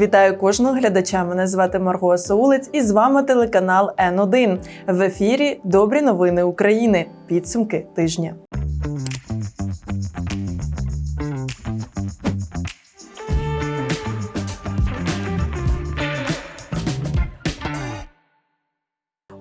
Вітаю кожного глядача. Мене звати Марго Саулець і з вами телеканал Н1. В ефірі Добрі новини України. Підсумки тижня.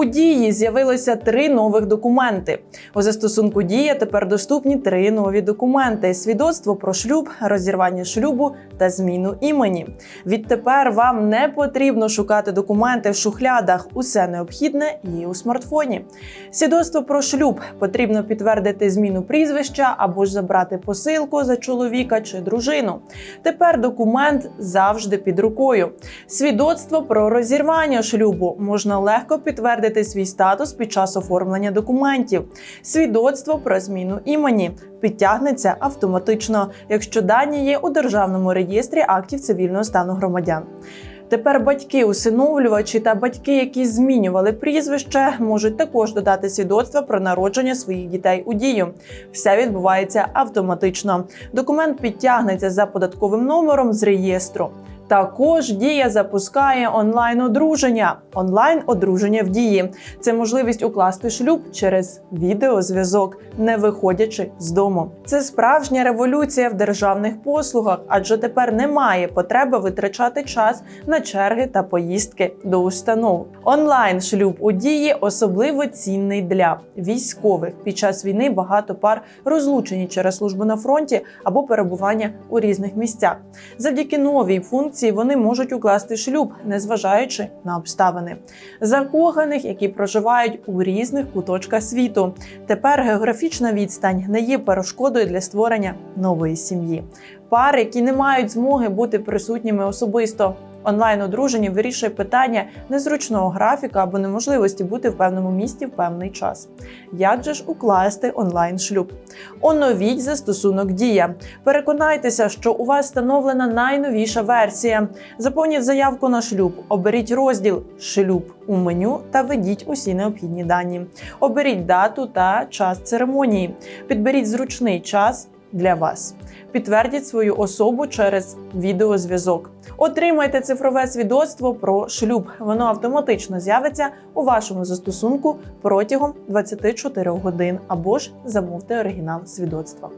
У дії з'явилося три нових документи. У застосунку дія тепер доступні три нові документи: свідоцтво про шлюб, розірвання шлюбу та зміну імені. Відтепер вам не потрібно шукати документи в шухлядах. Усе необхідне є у смартфоні. Свідоцтво про шлюб потрібно підтвердити зміну прізвища або ж забрати посилку за чоловіка чи дружину. Тепер документ завжди під рукою. Свідоцтво про розірвання шлюбу можна легко підтвердити свій статус під час оформлення документів. Свідоцтво про зміну імені підтягнеться автоматично, якщо дані є у державному реєстрі актів цивільного стану громадян. Тепер батьки, усиновлювачі та батьки, які змінювали прізвище, можуть також додати свідоцтва про народження своїх дітей у дію. Все відбувається автоматично. Документ підтягнеться за податковим номером з реєстру. Також дія запускає онлайн одруження. Онлайн одруження в дії це можливість укласти шлюб через відеозв'язок, не виходячи з дому. Це справжня революція в державних послугах, адже тепер немає потреби витрачати час на черги та поїздки до установ. Онлайн шлюб у дії особливо цінний для військових. Під час війни багато пар розлучені через службу на фронті або перебування у різних місцях. Завдяки новій функції вони можуть укласти шлюб, незважаючи на обставини закоханих, які проживають у різних куточках світу. Тепер географічна відстань не є перешкодою для створення нової сім'ї. Пари, які не мають змоги бути присутніми особисто. Онлайн одруження вирішує питання незручного графіка або неможливості бути в певному місті в певний час. Як же ж укласти онлайн шлюб? Оновіть застосунок Дія. Переконайтеся, що у вас встановлена найновіша версія. Заповніть заявку на шлюб, оберіть розділ Шлюб у меню та введіть усі необхідні дані. Оберіть дату та час церемонії. Підберіть зручний час для вас. Підтвердіть свою особу через відеозв'язок. Отримайте цифрове свідоцтво про шлюб. Воно автоматично з'явиться у вашому застосунку протягом 24 годин або ж замовте оригінал свідоцтва.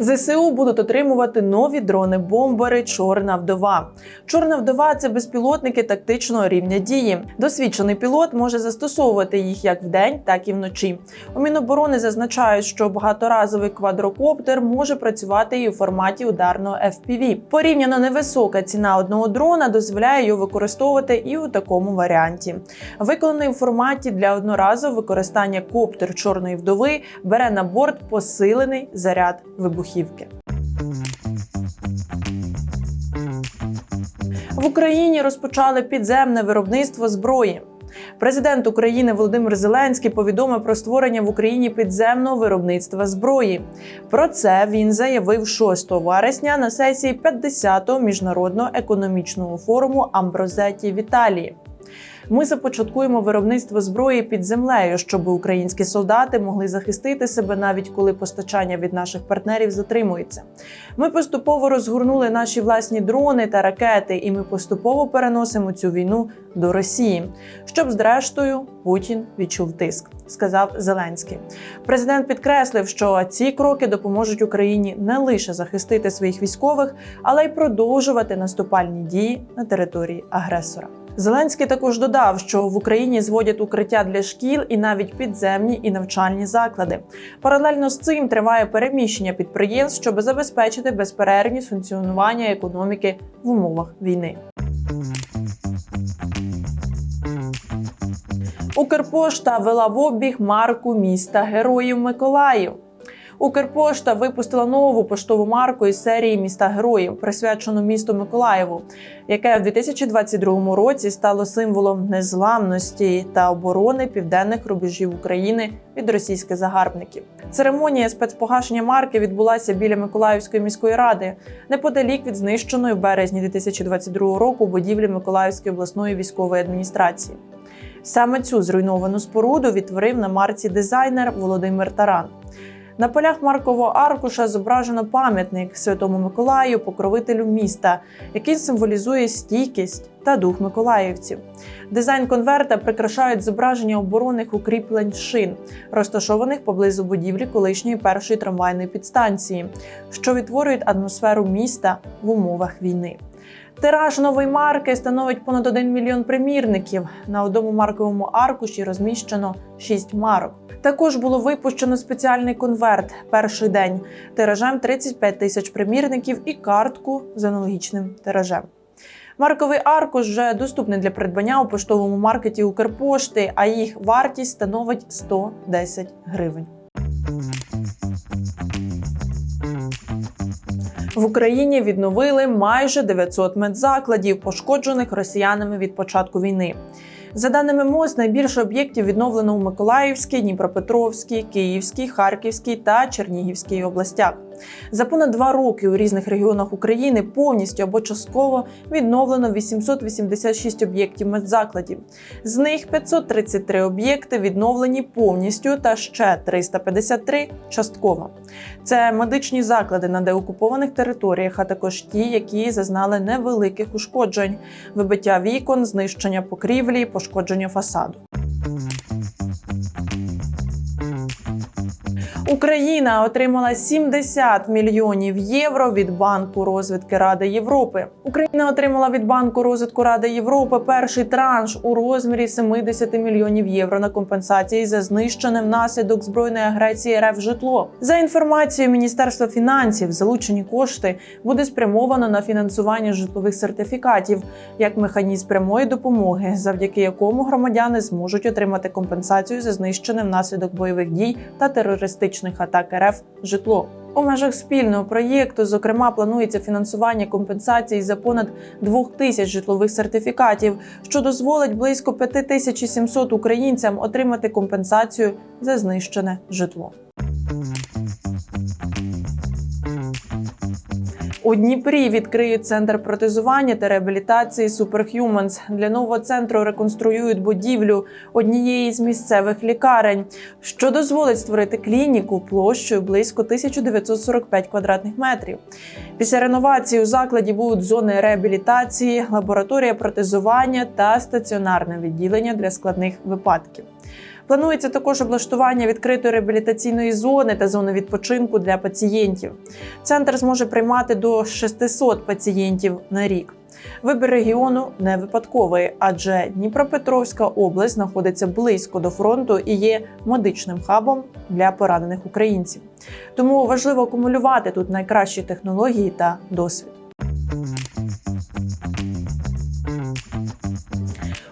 ЗСУ будуть отримувати нові дрони-бомбери Чорна вдова. Чорна вдова це безпілотники тактичного рівня дії. Досвідчений пілот може застосовувати їх як вдень, так і вночі. У Міноборони зазначають, що багаторазовий квадрокоптер може працювати і у форматі ударного FPV. Порівняно невисока ціна одного дрона дозволяє його використовувати і у такому варіанті. Виконаний у форматі для одноразового використання коптер чорної вдови бере на борт посилений заряд вибухівки. В Україні розпочали підземне виробництво зброї. Президент України Володимир Зеленський повідомив про створення в Україні підземного виробництва зброї. Про це він заявив 6 вересня на сесії 50-го міжнародного економічного форуму Амброзеті в Італії. Ми започаткуємо виробництво зброї під землею, щоб українські солдати могли захистити себе навіть коли постачання від наших партнерів затримується. Ми поступово розгорнули наші власні дрони та ракети, і ми поступово переносимо цю війну до Росії, щоб зрештою Путін відчув тиск, сказав Зеленський. Президент підкреслив, що ці кроки допоможуть Україні не лише захистити своїх військових, але й продовжувати наступальні дії на території агресора. Зеленський також додав, що в Україні зводять укриття для шкіл і навіть підземні і навчальні заклади. Паралельно з цим триває переміщення підприємств, щоб забезпечити безперервність функціонування економіки в умовах війни. Укрпошта вела в обіг марку міста Героїв Миколаїв. Укрпошта випустила нову поштову марку із серії міста героїв, присвячену місту Миколаєву, яке в 2022 році стало символом незламності та оборони південних рубежів України від російських загарбників. Церемонія спецпогашення марки відбулася біля Миколаївської міської ради, неподалік від знищеної в березні 2022 року будівлі Миколаївської обласної військової адміністрації. Саме цю зруйновану споруду відтворив на марці дизайнер Володимир Таран. На полях маркового аркуша зображено пам'ятник Святому Миколаю, покровителю міста, який символізує стійкість та дух миколаївців. Дизайн конверта прикрашають зображення оборонних укріплень шин, розташованих поблизу будівлі колишньої першої трамвайної підстанції, що відтворюють атмосферу міста в умовах війни. Тираж нової марки становить понад 1 мільйон примірників. На одному марковому аркуші розміщено 6 марок. Також було випущено спеціальний конверт перший день тиражем 35 тисяч примірників і картку з аналогічним тиражем. Марковий аркуш вже доступний для придбання у поштовому маркеті Укрпошти, а їх вартість становить 110 гривень. В Україні відновили майже 900 медзакладів, пошкоджених росіянами від початку війни. За даними МОЗ, найбільше об'єктів відновлено у Миколаївській, Дніпропетровській, Київській, Харківській та Чернігівській областях. За понад два роки у різних регіонах України повністю або частково відновлено 886 об'єктів медзакладів. З них 533 об'єкти відновлені повністю та ще 353 частково. Це медичні заклади на деокупованих територіях, а також ті, які зазнали невеликих ушкоджень, вибиття вікон, знищення покрівлі, пошкодження фасаду. Україна отримала 70 мільйонів євро від банку розвитки Ради Європи. Україна отримала від банку розвитку Ради Європи перший транш у розмірі 70 мільйонів євро на компенсації за знищене внаслідок збройної агресії РФ житло. За інформацією Міністерства фінансів, залучені кошти буде спрямовано на фінансування житлових сертифікатів як механізм прямої допомоги, завдяки якому громадяни зможуть отримати компенсацію за знищене внаслідок бойових дій та терористичних атак РФ житло. У межах спільного проєкту, зокрема, планується фінансування компенсацій за понад 2 тисяч житлових сертифікатів, що дозволить близько 5700 українцям отримати компенсацію за знищене житло. У Дніпрі відкриють центр протезування та реабілітації Superhumans. Для нового центру реконструюють будівлю однієї з місцевих лікарень, що дозволить створити клініку площею близько 1945 квадратних метрів. Після реновації у закладі будуть зони реабілітації, лабораторія протезування та стаціонарне відділення для складних випадків. Планується також облаштування відкритої реабілітаційної зони та зони відпочинку для пацієнтів. Центр зможе приймати до 600 пацієнтів на рік. Вибір регіону не випадковий, адже Дніпропетровська область знаходиться близько до фронту і є медичним хабом для поранених українців. Тому важливо акумулювати тут найкращі технології та досвід.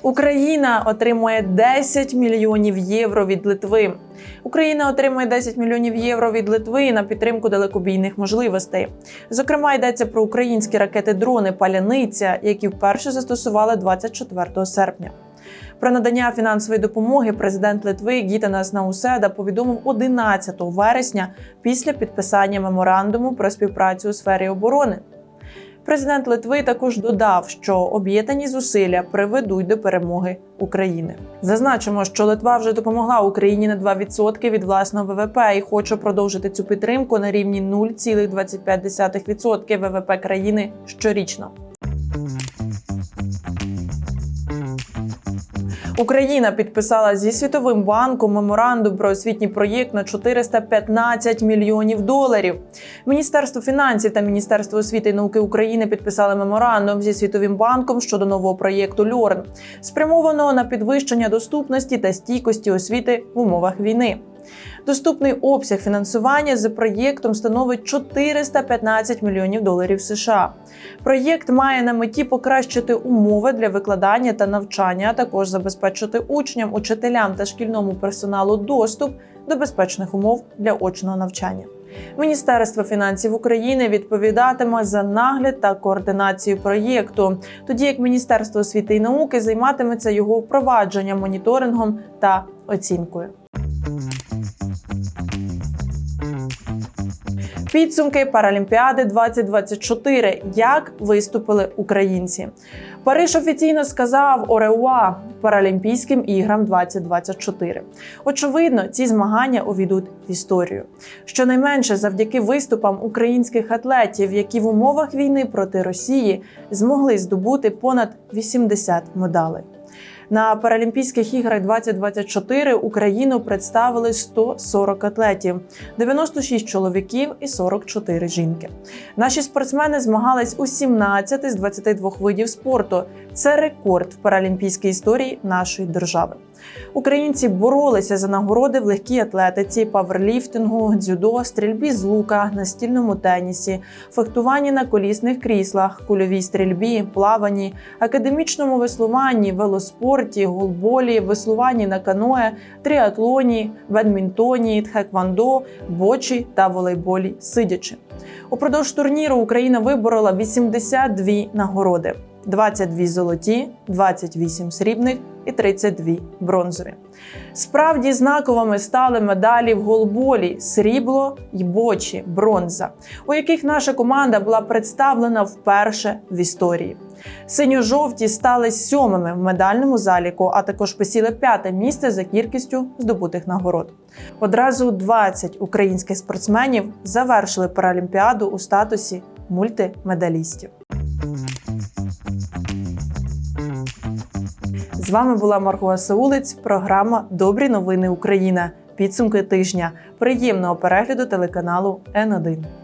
Україна отримує 10 мільйонів євро від Литви. Україна отримує 10 мільйонів євро від Литви на підтримку далекобійних можливостей. Зокрема, йдеться про українські ракети-дрони Паляниця, які вперше застосували 24 серпня. Про надання фінансової допомоги президент Литви Гітанас Науседа повідомив 11 вересня після підписання меморандуму про співпрацю у сфері оборони. Президент Литви також додав, що об'єднані зусилля приведуть до перемоги України. Зазначимо, що Литва вже допомогла Україні на 2% від власного ВВП і хоче продовжити цю підтримку на рівні 0,25% ВВП країни щорічно. Україна підписала зі світовим банком меморандум про освітній проєкт на 415 мільйонів доларів. Міністерство фінансів та Міністерство освіти і науки України підписали меморандум зі світовим банком щодо нового проєкту Льорн, спрямованого на підвищення доступності та стійкості освіти в умовах війни. Доступний обсяг фінансування за проєктом становить 415 мільйонів доларів США. Проєкт має на меті покращити умови для викладання та навчання, а також забезпечити учням, учителям та шкільному персоналу доступ до безпечних умов для очного навчання. Міністерство фінансів України відповідатиме за нагляд та координацію проєкту, тоді як Міністерство освіти і науки займатиметься його впровадженням, моніторингом та оцінкою. Підсумки Паралімпіади 2024. Як виступили українці? Париж офіційно сказав Ореуа Паралімпійським іграм 2024. Очевидно, ці змагання увійдуть в історію. Щонайменше завдяки виступам українських атлетів, які в умовах війни проти Росії змогли здобути понад 80 медалей. На Паралімпійських іграх 2024 Україну представили 140 атлетів, 96 чоловіків і 44 жінки. Наші спортсмени змагались у 17 з 22 видів спорту. Це рекорд в паралімпійській історії нашої держави. Українці боролися за нагороди в легкій атлетиці, паверліфтингу, дзюдо, стрільбі з лука, настільному тенісі, фехтуванні на колісних кріслах, кульовій стрільбі, плаванні, академічному веслуванні, велоспорті, голболі, веслуванні на каное, тріатлоні, бадмінтоні, тхеквондо, бочі та волейболі сидячи. Упродовж турніру Україна виборола 82 нагороди: 22 золоті, 28 срібних і 32 бронзові. Справді знаковими стали медалі в голболі, срібло й бочі, бронза, у яких наша команда була представлена вперше в історії. Синьо-жовті стали сьомими в медальному заліку, а також посіли п'яте місце за кількістю здобутих нагород. Одразу 20 українських спортсменів завершили паралімпіаду у статусі мультимедалістів. З вами була Марго Саулиць, програма Добрі новини Україна. Підсумки тижня. Приємного перегляду телеканалу Н1.